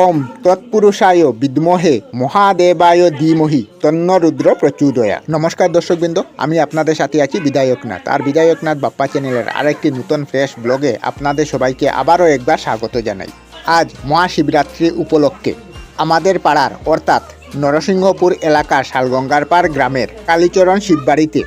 ওম তৎপুরুষায় বিদ্মহে মহাদেবায় ধীমহি তন্ন রুদ্র প্রচুদয়া। নমস্কার দর্শকবৃন্দ, আমি আপনাদের সাথে আছি বিধায়কনাথ। আর বিধায়কনাথ বাপ্পা চ্যানেলের আরেকটি নতুন ফ্রেশ ব্লগে আপনাদের সবাইকে আবারও একবার স্বাগত জানাই। আজ মহাশিবরাত্রি উপলক্ষে আমাদের পাড়ার, অর্থাৎ নরসিংহপুর এলাকার শালগঙ্গারপাড় গ্রামের কালীচরণ শিববাড়িতে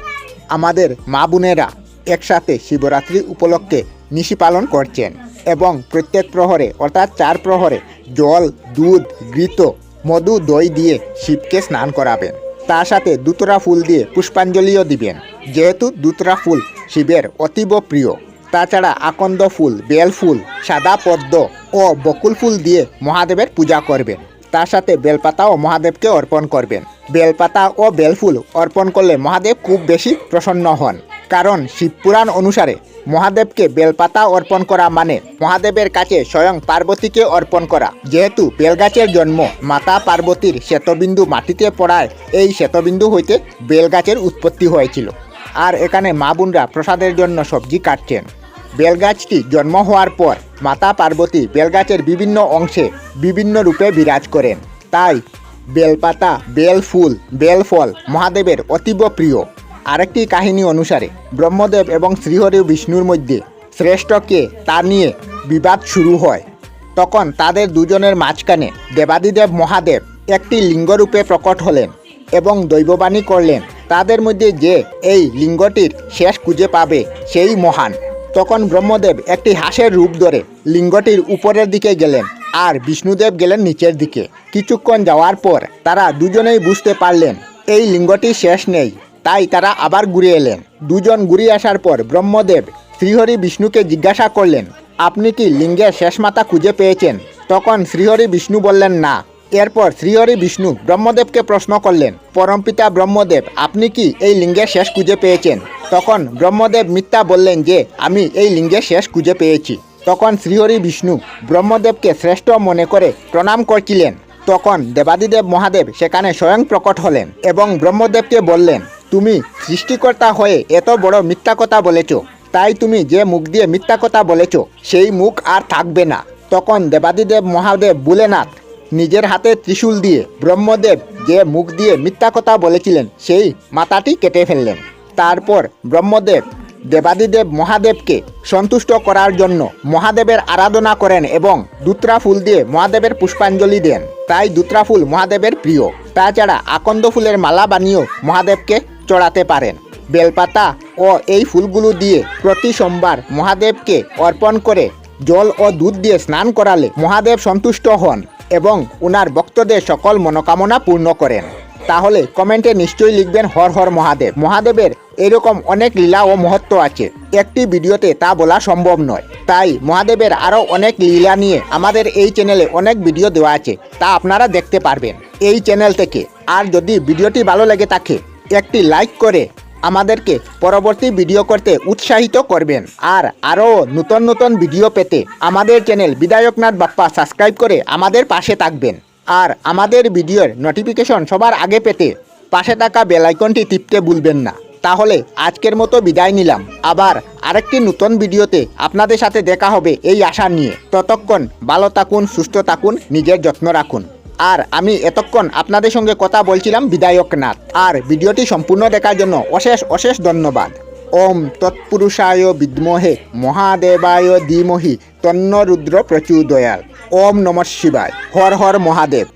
আমাদের মা বোনেরা একসাথে শিবরাত্রি উপলক্ষে নিশি পালন করছেন এবং প্রত্যেক প্রহরে, অর্থাৎ চার প্রহরে জল, দুধ, ঘৃত, মধু, দই দিয়ে শিবকে স্নান করাবেন। তার সাথে দুতরা ফুল দিয়ে পুষ্পাঞ্জলিও দিবেন। যেহেতু দুতরা ফুল শিবের অতীব প্রিয়, তাছাড়া আকন্দ ফুল, বেল ফুল, সাদা পদ্ম ও বকুল ফুল দিয়ে মহাদেবের পূজা করবেন। তার সাথে বেলপাতাও মহাদেবকে অর্পণ করবেন। বেলপাতা ও বেলফুল অর্পণ করলে মহাদেব খুব বেশি প্রসন্ন হন। কারণ শিবপুরাণ অনুসারে মহাদেবকে বেলপাতা অর্পণ করা মানে মহাদেবের কাছে স্বয়ং পার্বতীকে অর্পণ করা। যেহেতু বেলগাছের জন্ম মাতা পার্বতীর শ্বেতবিন্দু মাটিতে পড়ায়, এই শ্বেতবিন্দু হইতে বেলগাছের উৎপত্তি হয়েছিল। আর এখানে মা বোনরা প্রসাদের জন্য সবজি কাটছেন। বেলগাছটি জন্ম হওয়ার পর মাতা পার্বতী বেলগাছের বিভিন্ন অংশে বিভিন্ন রূপে বিরাজ করেন। তাই বেলপাতা, বেল ফুল, বেল ফল মহাদেবের অতীব প্রিয়। আরেকটি কাহিনী অনুসারে, ব্রহ্মদেব এবং শ্রীহরি বিষ্ণুর মধ্যে শ্রেষ্ঠকে তা নিয়ে বিবাদ শুরু হয়। তখন তাদের দুজনের মাঝখানে দেবাদিদেব মহাদেব একটি লিঙ্গরূপে প্রকট হলেন এবং দৈববাণী করলেন, তাদের মধ্যে যে এই লিঙ্গটির শেষ খুঁজে পাবে সেই মহান। তখন ব্রহ্মদেব একটি হাঁসের রূপ ধরে লিঙ্গটির উপরের দিকে গেলেন আর বিষ্ণুদেব গেলেন নিচের দিকে। কিছুক্ষণ যাওয়ার পর তারা দুজনেই বুঝতে পারলেন, এই লিঙ্গটি শেষ নেই। তাই তারা আবার ঘুরে এলেন। দুজন ঘুরে আসার পর ব্রহ্মদেব শ্রীহরি বিষ্ণুকে জিজ্ঞাসা করলেন, আপনি কি লিঙ্গের শেষ মাথা খুঁজে পেয়েছেন? তখন শ্রীহরি বিষ্ণু বললেন, না। এরপর শ্রীহরি বিষ্ণু ব্রহ্মদেবকে প্রশ্ন করলেন, পরমপিতা ব্রহ্মদেব, আপনি কি এই লিঙ্গের শেষ খুঁজে পেয়েছেন? তখন ব্রহ্মদেব মিথ্যা বললেন যে, আমি এই লিঙ্গের শেষ খুঁজে পেয়েছি। তখন শ্রীহরি বিষ্ণু ব্রহ্মদেবকে শ্রেষ্ঠ মনে করে প্রণাম করছিলেন। তখন দেবাদিদেব মহাদেব সেখানে স্বয়ং প্রকট হলেন এবং ব্রহ্মদেবকে বললেন তুমি সৃষ্টিকর্তা হয়ে এত বড় মিথ্যা কথা বলেছ। তাই তুমি যে মুখ দিয়ে মিথ্যা কথা বলেছ, সেই মুখ আর থাকবে না। তখন দেবাদিদেব মহাদেব বুলেনাথ নিজের হাতে ত্রিশূল দিয়ে ব্রহ্মদেব যে মুখ দিয়ে মিথ্যা কথা বলেছিলেন, সেই মাথাটি কেটে ফেললেন। তারপর ব্রহ্মদেব দেবাদিদেব মহাদেবকে সন্তুষ্ট করার জন্য মহাদেবের আরাধনা করেন এবং দুত্রা ফুল দিয়ে মহাদেবের পুষ্পাঞ্জলি দেন। তাই দুত্রা ফুল মহাদেবের প্রিয়। তাছাড়া আকন্দ ফুলের মালা বানিয়েও মহাদেবকে চড়াতে পারেন। বেলপাতা ও এই ফুলগুলো দিয়ে প্রতি সোমবার মহাদেবকে অর্পণ করে জল ও দুধ দিয়ে স্নান করালে মহাদেব সন্তুষ্ট হন এবং ওনার ভক্তদের সকল মনোকামনা পূর্ণ করেন। তাহলে কমেন্টে নিশ্চয়ই লিখবেন, হর হর মহাদেব। মহাদেবের এরকম অনেক লীলা ও মহত্ব আছে। একটি ভিডিওতে তা বলা সম্ভব নয়। তাই মহাদেবের আরও অনেক লীলা নিয়ে আমাদের এই চ্যানেলে অনেক ভিডিও দেওয়া আছে। তা আপনারা দেখতে পারবেন। এই চ্যানেল থেকে। আর যদি ভিডিওটি ভালো লেগে থাকে একটি লাইক করে আমাদেরকে পরবর্তী ভিডিও করতে উৎসাহিত করবেন। আর আরও নতুন নতুন ভিডিও পেতে আমাদের চ্যানেল বিধায়কনাথ বাপ্পা সাবস্ক্রাইব করে আমাদের পাশে থাকবেন। আর আমাদের ভিডিওর নোটিফিকেশন সবার আগে পেতে পাশে থাকা বেলাইকনটি টিপতে ভুলবেন না। তাহলে আজকের মতো বিদায় নিলাম। আবার আরেকটি নতুন ভিডিওতে আপনাদের সাথে দেখা হবে এই আশা নিয়ে। ততক্ষণ ভালো থাকুন, সুস্থ থাকুন, নিজের যত্ন রাখুন। আর আমি এতক্ষণ আপনাদের সঙ্গে কথা বলছিলাম বিধায়ক নাথ। আর ভিডিওটি সম্পূর্ণ দেখার জন্য অশেষ অশেষ ধন্যবাদ। ওম তৎপুরুষায় বিদ্মহে, মহাদেবায় ধীমহি তন্ন রুদ্র প্রচুদয়াল। ওম নম শিবায়। হর হর মহাদেব।